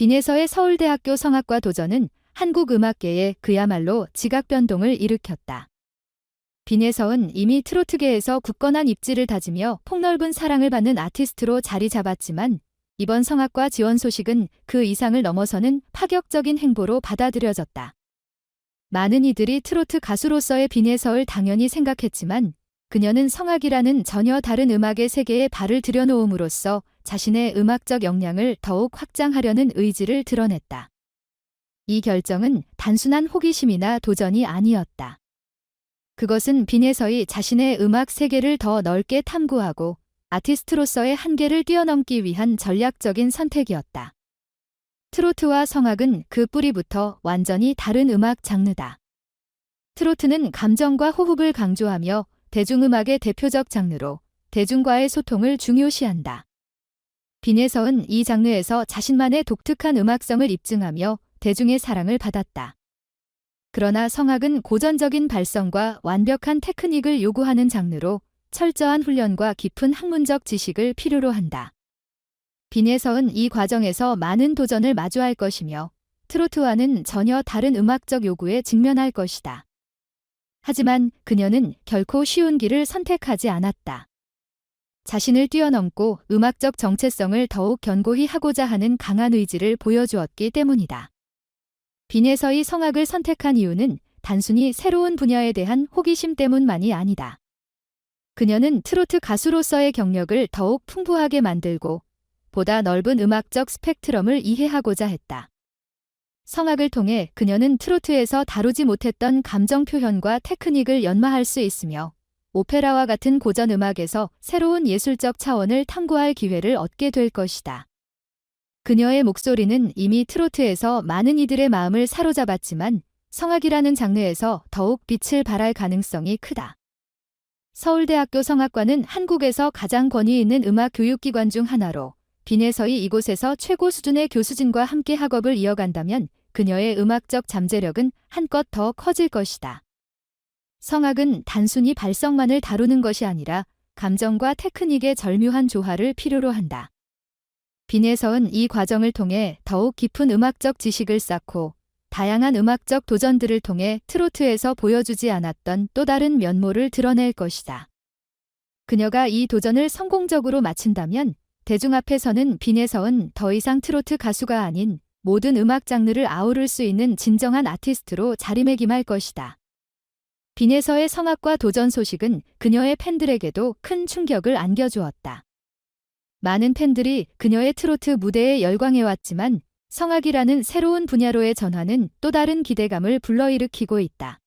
빈에서의 서울대학교 성악과 도전은 한국 음악계에 그야말로 지각 변동을 일으켰다. 빈에서은 이미 트로트계에서 굳건한 입지를 다지며 폭넓은 사랑을 받는 아티스트로 자리 잡았지만 이번 성악과 지원 소식은 그 이상을 넘어서는 파격적인 행보로 받아들여졌다. 많은 이들이 트로트 가수로서의 빈에서를 당연히 생각했지만 그녀는 성악이라는 전혀 다른 음악의 세계에 발을 들여놓음으로써 자신의 음악적 역량을 더욱 확장하려는 의지를 드러냈다. 이 결정은 단순한 호기심이나 도전이 아니었다. 그것은 빈에서의 자신의 음악 세계를 더 넓게 탐구하고 아티스트로서의 한계를 뛰어넘기 위한 전략적인 선택이었다. 트로트와 성악은 그 뿌리부터 완전히 다른 음악 장르다. 트로트는 감정과 호흡을 강조하며 대중음악의 대표적 장르로 대중과의 소통을 중요시한다. 빈에서은 이 장르에서 자신만의 독특한 음악성을 입증하며 대중의 사랑을 받았다. 그러나 성악은 고전적인 발성과 완벽한 테크닉을 요구하는 장르로 철저한 훈련과 깊은 학문적 지식을 필요로 한다. 빈에서은 이 과정에서 많은 도전을 마주할 것이며 트로트와는 전혀 다른 음악적 요구에 직면할 것이다. 하지만 그녀는 결코 쉬운 길을 선택하지 않았다. 자신을 뛰어넘고 음악적 정체성을 더욱 견고히 하고자 하는 강한 의지를 보여주었기 때문이다. 빈에서의 성악을 선택한 이유는 단순히 새로운 분야에 대한 호기심 때문만이 아니다. 그녀는 트로트 가수로서의 경력을 더욱 풍부하게 만들고 보다 넓은 음악적 스펙트럼을 이해하고자 했다. 성악을 통해 그녀는 트로트에서 다루지 못했던 감정 표현과 테크닉을 연마할 수 있으며 오페라와 같은 고전 음악에서 새로운 예술적 차원을 탐구할 기회를 얻게 될 것이다. 그녀의 목소리는 이미 트로트에서 많은 이들의 마음을 사로잡았지만 성악이라는 장르에서 더욱 빛을 발할 가능성이 크다. 서울대학교 성악과는 한국에서 가장 권위 있는 음악 교육기관 중 하나로 빈에서의 이곳에서 최고 수준의 교수진과 함께 학업을 이어간다면 그녀의 음악적 잠재력은 한껏 더 커질 것이다. 성악은 단순히 발성만을 다루는 것이 아니라 감정과 테크닉의 절묘한 조화를 필요로 한다. 빈에서는 이 과정을 통해 더욱 깊은 음악적 지식을 쌓고 다양한 음악적 도전들을 통해 트로트에서 보여주지 않았던 또 다른 면모를 드러낼 것이다. 그녀가 이 도전을 성공적으로 마친다면 대중 앞에서는 빈에서는 더 이상 트로트 가수가 아닌 모든 음악 장르를 아우를 수 있는 진정한 아티스트로 자리매김할 것이다. 빈에서의 성악과 도전 소식은 그녀의 팬들에게도 큰 충격을 안겨주었다. 많은 팬들이 그녀의 트로트 무대에 열광해왔지만 성악이라는 새로운 분야로의 전환은 또 다른 기대감을 불러일으키고 있다.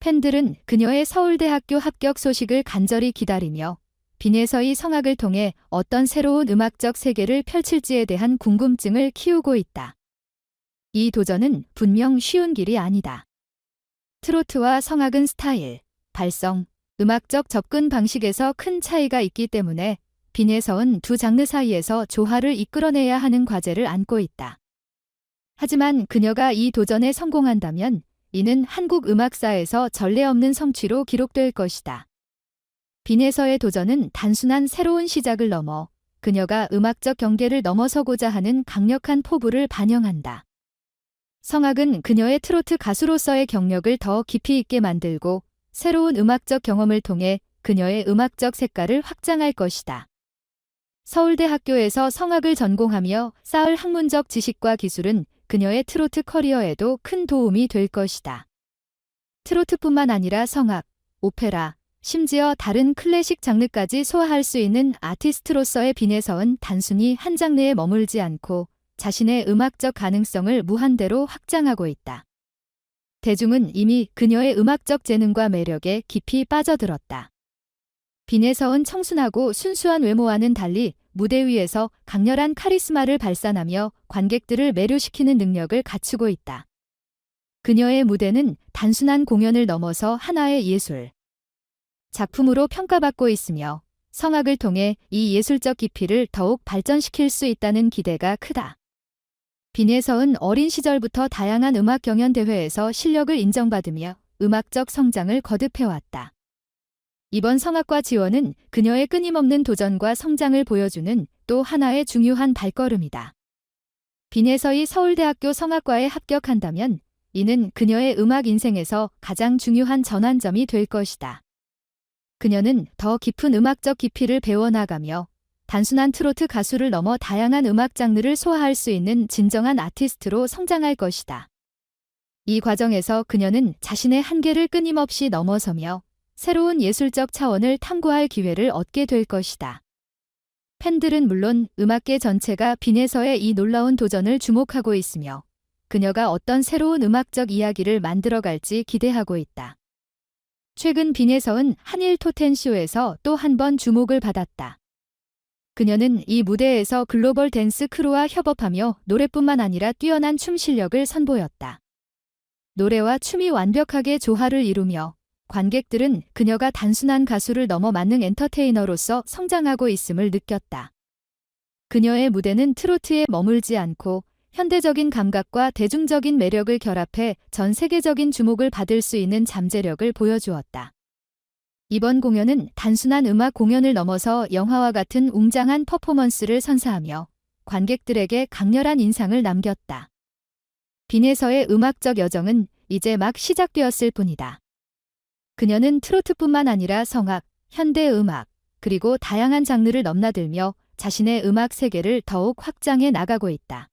팬들은 그녀의 서울대학교 합격 소식을 간절히 기다리며 빈에서의 성악을 통해 어떤 새로운 음악적 세계를 펼칠지에 대한 궁금증을 키우고 있다. 이 도전은 분명 쉬운 길이 아니다. 트로트와 성악은 스타일, 발성, 음악적 접근 방식에서 큰 차이가 있기 때문에 빈에서은 두 장르 사이에서 조화를 이끌어내야 하는 과제를 안고 있다. 하지만 그녀가 이 도전에 성공한다면 이는 한국 음악사에서 전례 없는 성취로 기록될 것이다. 빈에서의 도전은 단순한 새로운 시작을 넘어 그녀가 음악적 경계를 넘어서고자 하는 강력한 포부를 반영한다. 성악은 그녀의 트로트 가수로서의 경력을 더 깊이 있게 만들고 새로운 음악적 경험을 통해 그녀의 음악적 색깔을 확장할 것이다. 서울대 학교에서 성악을 전공하며 쌓을 학문적 지식과 기술은 그녀의 트로트 커리어에도 큰 도움이 될 것이다. 트로트뿐만 아니라 성악, 오페라, 심지어 다른 클래식 장르까지 소화할 수 있는 아티스트로서의 빈에서는 단순히 한 장르에 머물지 않고 자신의 음악적 가능성을 무한대로 확장하고 있다. 대중은 이미 그녀의 음악적 재능과 매력에 깊이 빠져들었다. 빈에서은 청순하고 순수한 외모와는 달리 무대 위에서 강렬한 카리스마를 발산하며 관객들을 매료시키는 능력을 갖추고 있다. 그녀의 무대는 단순한 공연을 넘어서 하나의 예술. 작품으로 평가받고 있으며 성악을 통해 이 예술적 깊이를 더욱 발전시킬 수 있다는 기대가 크다. 빈에서은 어린 시절부터 다양한 음악 경연 대회에서 실력을 인정받으며 음악적 성장을 거듭해왔다. 이번 성악과 지원은 그녀의 끊임없는 도전과 성장을 보여주는 또 하나의 중요한 발걸음이다. 빈에서이 서울대학교 성악과에 합격한다면 이는 그녀의 음악 인생에서 가장 중요한 전환점이 될 것이다. 그녀는 더 깊은 음악적 깊이를 배워나가며 단순한 트로트 가수를 넘어 다양한 음악 장르를 소화할 수 있는 진정한 아티스트로 성장할 것이다. 이 과정에서 그녀는 자신의 한계를 끊임없이 넘어서며 새로운 예술적 차원을 탐구할 기회를 얻게 될 것이다. 팬들은 물론 음악계 전체가 빈에서의 이 놀라운 도전을 주목하고 있으며 그녀가 어떤 새로운 음악적 이야기를 만들어갈지 기대하고 있다. 최근 빈에서은 한일 토텐쇼에서 또 한 번 주목을 받았다. 그녀는 이 무대에서 글로벌 댄스 크루와 협업하며 노래뿐만 아니라 뛰어난 춤 실력을 선보였다. 노래와 춤이 완벽하게 조화를 이루며 관객들은 그녀가 단순한 가수를 넘어 만능 엔터테이너로서 성장하고 있음을 느꼈다. 그녀의 무대는 트로트에 머물지 않고 현대적인 감각과 대중적인 매력을 결합해 전 세계적인 주목을 받을 수 있는 잠재력을 보여주었다. 이번 공연은 단순한 음악 공연을 넘어서 영화와 같은 웅장한 퍼포먼스를 선사하며 관객들에게 강렬한 인상을 남겼다. 빈에서의 음악적 여정은 이제 막 시작되었을 뿐이다. 그녀는 트로트뿐만 아니라 성악, 현대 음악, 그리고 다양한 장르를 넘나들며 자신의 음악 세계를 더욱 확장해 나가고 있다.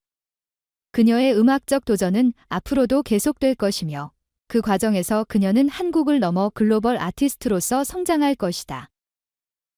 그녀의 음악적 도전은 앞으로도 계속될 것이며 그 과정에서 그녀는 한국을 넘어 글로벌 아티스트로서 성장할 것이다.